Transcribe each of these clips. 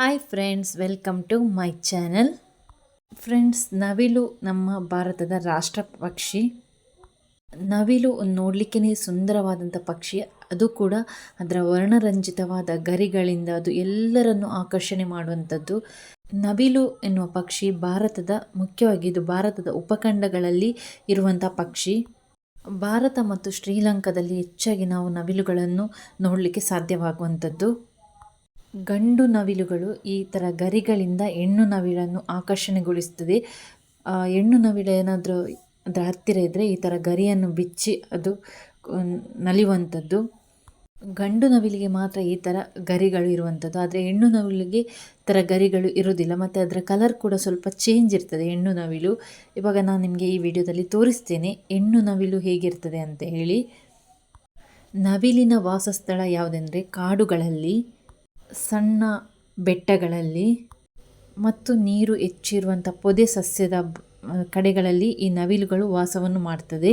Hi friends welcome to my channel friends ನವಿಲು ನಮ್ಮ ಭಾರತದ ರಾಷ್ಟ್ರ ಪಕ್ಷಿ. ನವಿಲು ನೋಡಲಿಕ್ಕೇ ಸುಂದರವಾದಂಥ ಪಕ್ಷಿ. ಅದು ಕೂಡ ಅದರ ವರ್ಣರಂಜಿತವಾದ ಗರಿಗಳಿಂದ ಅದು ಎಲ್ಲರನ್ನು ಆಕರ್ಷಣೆ ಮಾಡುವಂಥದ್ದು. ನವಿಲು ಎನ್ನುವ ಪಕ್ಷಿ ಭಾರತದ, ಮುಖ್ಯವಾಗಿ ಇದು ಭಾರತದ ಉಪಖಂಡಗಳಲ್ಲಿ ಇರುವಂಥ ಪಕ್ಷಿ. ಭಾರತ ಮತ್ತು ಶ್ರೀಲಂಕಾದಲ್ಲಿ ಹೆಚ್ಚಾಗಿ ನಾವು ನವಿಲುಗಳನ್ನು ನೋಡಲಿಕ್ಕೆ ಸಾಧ್ಯವಾಗುವಂಥದ್ದು. ಗಂಡು ನವಿಲುಗಳು ಈ ಥರ ಗರಿಗಳಿಂದ ಹೆಣ್ಣು ನವಿಲನ್ನು ಆಕರ್ಷಣೆಗೊಳಿಸ್ತದೆ. ಹೆಣ್ಣು ನವಿಲು ಏನಾದರೂ ಅದರ ಹತ್ತಿರ ಇದ್ದರೆ ಈ ಥರ ಗರಿಯನ್ನು ಬಿಚ್ಚಿ ಅದು ನಲಿಯುವಂಥದ್ದು. ಗಂಡು ನವಿಲಿಗೆ ಮಾತ್ರ ಈ ಥರ ಗರಿಗಳು ಇರುವಂಥದ್ದು. ಆದರೆ ಹೆಣ್ಣು ನವಿಲಿಗೆ ಥರ ಗರಿಗಳು ಇರೋದಿಲ್ಲ ಮತ್ತು ಅದರ ಕಲರ್ ಕೂಡ ಸ್ವಲ್ಪ ಚೇಂಜ್ ಇರ್ತದೆ ಹೆಣ್ಣು ನವಿಲು. ಇವಾಗ ನಾನು ನಿಮಗೆ ಈ ವಿಡಿಯೋದಲ್ಲಿ ತೋರಿಸ್ತೇನೆ ಹೆಣ್ಣು ನವಿಲು ಹೇಗಿರ್ತದೆ ಅಂತ ಹೇಳಿ. ನವಿಲಿನ ವಾಸಸ್ಥಳ ಯಾವುದೆಂದರೆ ಕಾಡುಗಳಲ್ಲಿ. ಸಣ್ಣ ಬೆಟ್ಟಗಳಲ್ಲಿ ಮತ್ತು ನೀರು ಹೆಚ್ಚಿರುವಂಥ ಪೊದೆ ಸಸ್ಯದ ಕಡೆಗಳಲ್ಲಿ ಈ ನವಿಲುಗಳು ವಾಸವನ್ನು ಮಾಡ್ತದೆ.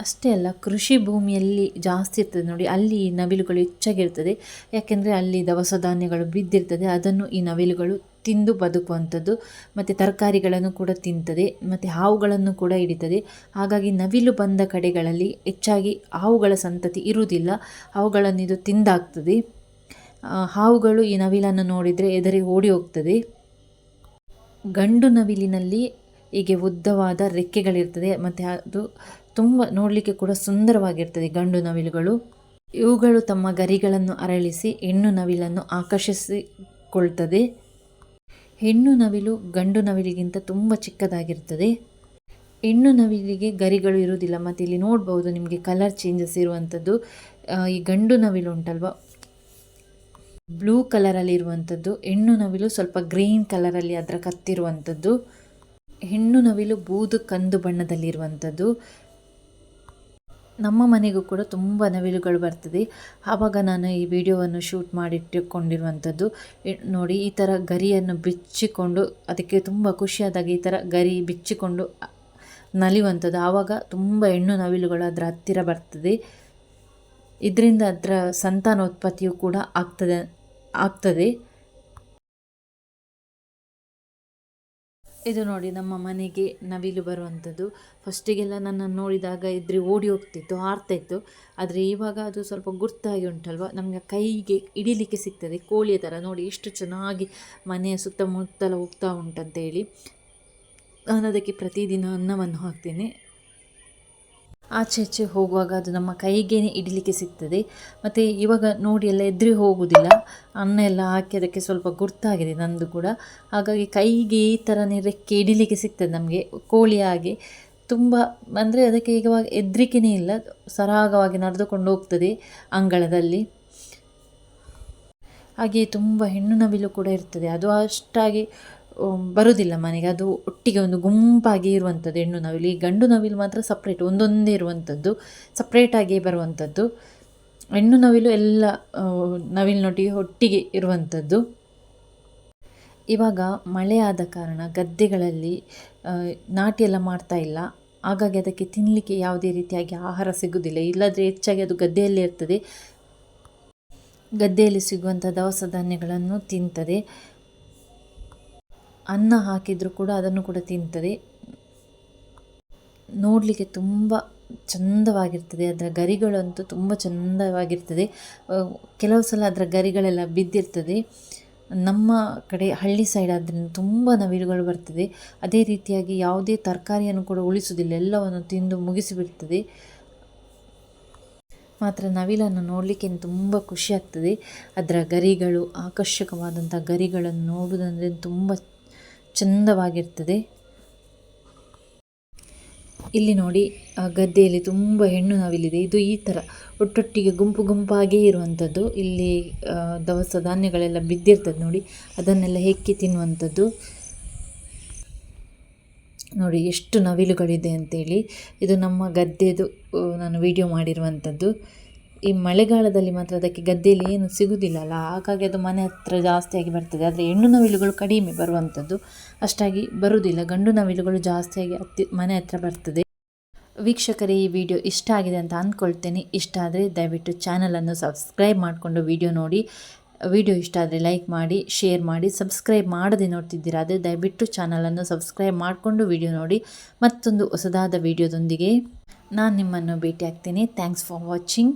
ಅಷ್ಟೇ ಅಲ್ಲ, ಕೃಷಿ ಭೂಮಿಯಲ್ಲಿ ಜಾಸ್ತಿ ಇರ್ತದೆ ನೋಡಿ, ಅಲ್ಲಿ ಈ ನವಿಲುಗಳು ಹೆಚ್ಚಾಗಿರ್ತದೆ. ಯಾಕೆಂದರೆ ಅಲ್ಲಿ ದವಸ ಧಾನ್ಯಗಳು ಬಿದ್ದಿರ್ತದೆ, ಅದನ್ನು ಈ ನವಿಲುಗಳು ತಿಂದು ಬದುಕುವಂಥದ್ದು, ಮತ್ತು ತರಕಾರಿಗಳನ್ನು ಕೂಡ ತಿಂತದೆ, ಮತ್ತು ಹಾವುಗಳನ್ನು ಕೂಡ ಹಿಡಿತದೆ. ಹಾಗಾಗಿ ನವಿಲು ಬಂದ ಕಡೆಗಳಲ್ಲಿ ಹೆಚ್ಚಾಗಿ ಹಾವುಗಳ ಸಂತತಿ ಇರುವುದಿಲ್ಲ ಅವುಗಳನ್ನು ಇದು ತಿಂದಾಗ್ತದೆ. ಹಾವುಗಳು ಈ ನವಿಲನ್ನು ನೋಡಿದರೆ ಎದರಿ ಓಡಿ ಹೋಗ್ತದೆ. ಗಂಡು ನವಿಲಿನಲ್ಲಿ ಹೀಗೆ ಉದ್ದವಾದ ರೆಕ್ಕೆಗಳಿರ್ತದೆ. ಮತ್ತು ಅದು ತುಂಬ ನೋಡಲಿಕ್ಕೆ ಕೂಡ ಸುಂದರವಾಗಿರ್ತದೆ ಗಂಡು ನವಿಲುಗಳು. ಇವುಗಳು ತಮ್ಮ ಗರಿಗಳನ್ನು ಅರಳಿಸಿ ಹೆಣ್ಣು ನವಿಲನ್ನು ಆಕರ್ಷಿಸಿಕೊಳ್ತದೆ. ಹೆಣ್ಣು ನವಿಲು ಗಂಡು ನವಿಲಿಗಿಂತ ತುಂಬ ಚಿಕ್ಕದಾಗಿರ್ತದೆ. ಹೆಣ್ಣು ನವಿಲಿಗೆ ಗರಿಗಳು ಇರುವುದಿಲ್ಲ. ಮತ್ತು ಇಲ್ಲಿ ನೋಡ್ಬೋದು, ನಿಮಗೆ ಕಲರ್ ಚೇಂಜಸ್ ಇರುವಂಥದ್ದು. ಈ ಗಂಡು ನವಿಲು ಉಂಟಲ್ವ? ಬ್ಲೂ ಕಲರಲ್ಲಿ ಇರುವಂಥದ್ದು, ಹೆಣ್ಣು ನವಿಲು ಸ್ವಲ್ಪ ಗ್ರೀನ್ ಕಲರಲ್ಲಿ ಅದರ ಕತ್ತಿರುವಂಥದ್ದು, ಹೆಣ್ಣು ನವಿಲು ಬೂದು ಕಂದು ಬಣ್ಣದಲ್ಲಿರುವಂಥದ್ದು ನಮ್ಮ ಮನೆಗೂ ಕೂಡ ತುಂಬ ನವಿಲುಗಳು ಬರ್ತದೆ. ಆವಾಗ ನಾನು ಈ ವಿಡಿಯೋವನ್ನು ಶೂಟ್ ಮಾಡಿಟ್ಟುಕೊಂಡಿರುವಂಥದ್ದು. ನೋಡಿ, ಈ ಥರ ಗರಿಯನ್ನು ಬಿಚ್ಚಿಕೊಂಡು, ಅದಕ್ಕೆ ತುಂಬ ಖುಷಿಯಾದಾಗ ಈ ಥರ ಗರಿ ಬಿಚ್ಚಿಕೊಂಡು ನಲಿಯುವಂಥದ್ದು. ಆವಾಗ ತುಂಬ ಹೆಣ್ಣು ನವಿಲುಗಳು ಅದರ ಹತ್ತಿರ ಬರ್ತದೆ. ಇದರಿಂದ ಅದರ ಸಂತಾನೋತ್ಪತ್ತಿಯು ಕೂಡ ಆಗ್ತದೆ. ಆಗ್ತದೆ. ಇದು ನೋಡಿ ನಮ್ಮ ಮನೆಗೆ ನವಿಲು ಬರುವಂಥದ್ದು. ಫಸ್ಟಿಗೆಲ್ಲ ನನ್ನನ್ನು ನೋಡಿದಾಗ ಇದ್ರೆ ಓಡಿ ಹೋಗ್ತಿತ್ತು ಹಾರ್ತಾ ಇತ್ತು. ಆದರೆ ಇವಾಗ ಅದು ಸ್ವಲ್ಪ ಗುರ್ತಾಗಿ ಉಂಟಲ್ವ? ನಮಗೆ ಕೈಗೆ ಹಿಡಿಲಿಕ್ಕೆ ಸಿಗ್ತದೆ. ಕೋಳಿಯ ಥರ ನೋಡಿ ಎಷ್ಟು ಚೆನ್ನಾಗಿ ಮನೆಯ ಸುತ್ತಮುತ್ತಲ ಹೋಗ್ತಾ ಉಂಟಂತೇಳಿ. ನಾನು ಅದಕ್ಕೆ ಪ್ರತಿದಿನ ಅನ್ನವನ್ನು ಹಾಕ್ತೇನೆ. ಆಚೆ ಆಚೆ ಹೋಗುವಾಗ ಅದು ನಮ್ಮ ಕೈಗೇನೆ ಇಡಲಿಕ್ಕೆ ಸಿಗ್ತದೆ. ಮತ್ತು ಇವಾಗ ನೋಡಿ ಎಲ್ಲ ಎದ್ರಿ ಹೋಗುವುದಿಲ್ಲ ಅನ್ನ ಎಲ್ಲ ಹಾಕಿ ಅದಕ್ಕೆ ಸ್ವಲ್ಪ ಗುರ್ತಾಗಿದೆ ನಂದು ಕೂಡ. ಹಾಗಾಗಿ ಕೈಗೆ ಈ ಥರನೇ ರೆಕ್ಕೆ ಇಡಲಿಕ್ಕೆ ಸಿಗ್ತದೆ ನಮಗೆ. ಕೋಳಿ ಹಾಗೆ ತುಂಬ ಅಂದರೆ ಅದಕ್ಕೆ ಈಗ ಹೆದ್ರಿಕೆನೇ ಇಲ್ಲ. ಸರಾಗವಾಗಿ ನಡೆದುಕೊಂಡು ಹೋಗ್ತದೆ ಅಂಗಳದಲ್ಲಿ. ಹಾಗೆಯೇ ತುಂಬ ಹೆಣ್ಣು ನವಿಲು ಕೂಡ ಇರ್ತದೆ. ಅದು ಅಷ್ಟಾಗಿ ಉಮ್, ಬರುವುದಿಲ್ಲ ಮನೆಗೆ. ಅದು ಒಟ್ಟಿಗೆ ಒಂದು ಗುಂಪಾಗಿ ಇರುವಂಥದ್ದು ಹೆಣ್ಣು ನವಿಲು ಈ ಗಂಡು ನವಿಲು ಮಾತ್ರ ಸಪ್ರೇಟ್ ಒಂದೊಂದೇ ಇರುವಂಥದ್ದು ಸಪ್ರೇಟಾಗಿ ಬರುವಂಥದ್ದು. ಹೆಣ್ಣು ನವಿಲು ಎಲ್ಲ ನವಿಲಿನೊಟ್ಟಿಗೆ ಒಟ್ಟಿಗೆ ಇರುವಂಥದ್ದು. ಇವಾಗ ಮಳೆ ಆದ ಕಾರಣ ಗದ್ದೆಗಳಲ್ಲಿ ನಾಟಿ ಎಲ್ಲ ಮಾಡ್ತಾ ಇಲ್ಲ. ಹಾಗಾಗಿ ಅದಕ್ಕೆ ತಿನ್ನಲಿಕ್ಕೆ ಯಾವುದೇ ರೀತಿಯಾಗಿ ಆಹಾರ ಸಿಗುವುದಿಲ್ಲ ಇಲ್ಲದ್ರೆ ಹೆಚ್ಚಾಗಿ ಅದು ಗದ್ದೆಯಲ್ಲಿ ಇರ್ತದೆ. ಗದ್ದೆಯಲ್ಲಿ ಸಿಗುವಂಥ ದವಸ ಧಾನ್ಯಗಳನ್ನು ತಿಂತದೆ. ಅನ್ನ ಹಾಕಿದರೂ ಕೂಡ ಅದನ್ನು ಕೂಡ ತಿಂತದೆ. ನೋಡಲಿಕ್ಕೆ ತುಂಬ ಚಂದವಾಗಿರ್ತದೆ. ಅದರ ಗರಿಗಳಂತೂ ತುಂಬ ಚಂದವಾಗಿರ್ತದೆ. ಕೆಲವು ಸಲ ಅದರ ಗರಿಗಳೆಲ್ಲ ಬಿದ್ದಿರ್ತದೆ. ನಮ್ಮ ಕಡೆ ಹಳ್ಳಿ ಸೈಡ್ ಆದ್ದರಿಂದ ತುಂಬ ನವಿಲುಗಳು ಬರ್ತದೆ. ಅದೇ ರೀತಿಯಾಗಿ ಯಾವುದೇ ತರಕಾರಿಯನ್ನು ಕೂಡ ಉಳಿಸುವುದಿಲ್ಲ. ಎಲ್ಲವನ್ನು ತಿಂದು ಮುಗಿಸಿಬಿಡ್ತದೆ. ಮಾತ್ರ ನವಿಲನ್ನು ನೋಡಲಿಕ್ಕೆ ತುಂಬ ಖುಷಿಯಾಗ್ತದೆ ಅದರ ಗರಿಗಳು ಆಕರ್ಷಕವಾದಂಥ ಗರಿಗಳನ್ನು ನೋಡುವುದಂದ್ರೆ ತುಂಬ ಚಂದವಾಗಿರ್ತದೆ. ಇಲ್ಲಿ ನೋಡಿ ಗದ್ದೆಯಲ್ಲಿ ತುಂಬ ಹೆಣ್ಣು ನವಿಲಿದೆ ಇದು ಈ ಥರ ಒಟ್ಟೊಟ್ಟಿಗೆ ಗುಂಪು ಗುಂಪಾಗೇ ಇರುವಂಥದ್ದು ಇಲ್ಲಿ ದವಸ ಧಾನ್ಯಗಳೆಲ್ಲ ಬಿದ್ದಿರ್ತದೆ ನೋಡಿ. ಅದನ್ನೆಲ್ಲ ಹೆಕ್ಕಿ ತಿನ್ನುವಂಥದ್ದು ನೋಡಿ, ಎಷ್ಟು ನವಿಲುಗಳಿದೆ ಅಂತೇಳಿ. ಇದು ನಮ್ಮ ಗದ್ದೆದು ನಾನು ವಿಡಿಯೋ ಮಾಡಿರುವಂಥದ್ದು ಈ ಮಳೆಗಾಲದಲ್ಲಿ ಮಾತ್ರ ಅದಕ್ಕೆ ಗದ್ದೆಯಲ್ಲಿ ಏನು ಸಿಗುವುದಿಲ್ಲಲ್ಲ ಹಾಗಾಗಿ ಅದು ಮನೆ ಹತ್ರ ಜಾಸ್ತಿಯಾಗಿ ಬರ್ತದೆ. ಆದರೆ ಹೆಣ್ಣು ನವಿಲುಗಳು ಕಡಿಮೆ ಬರುವಂಥದ್ದು ಅಷ್ಟಾಗಿ ಬರುವುದಿಲ್ಲ ಗಂಡು ನವಿಲುಗಳು ಜಾಸ್ತಿಯಾಗಿ ಹತ್ತಿ ಮನೆ ಹತ್ರ ಬರ್ತದೆ. ವೀಕ್ಷಕರೇ, ಈ ವಿಡಿಯೋ ಇಷ್ಟ ಆಗಿದೆ ಅಂತ ಅಂದ್ಕೊಳ್ತೇನೆ ಇಷ್ಟ ಆದರೆ ದಯವಿಟ್ಟು ಚಾನಲನ್ನು ಸಬ್ಸ್ಕ್ರೈಬ್ ಮಾಡಿಕೊಂಡು ವಿಡಿಯೋ ನೋಡಿ. ವಿಡಿಯೋ ಇಷ್ಟ ಆದರೆ ಲೈಕ್ ಮಾಡಿ, ಶೇರ್ ಮಾಡಿ, ಸಬ್ಸ್ಕ್ರೈಬ್ ಮಾಡದೆ ನೋಡ್ತಿದ್ದೀರಾ ಆದರೆ ದಯವಿಟ್ಟು ಚಾನಲನ್ನು ಸಬ್ಸ್ಕ್ರೈಬ್ ಮಾಡಿಕೊಂಡು ವಿಡಿಯೋ ನೋಡಿ. ಮತ್ತೊಂದು ಹೊಸದಾದ ವಿಡಿಯೋದೊಂದಿಗೆ ನಾನು ನಿಮ್ಮನ್ನು ಭೇಟಿ ಆಗ್ತೀನಿ ಥ್ಯಾಂಕ್ಸ್ ಫಾರ್ ವಾಚಿಂಗ್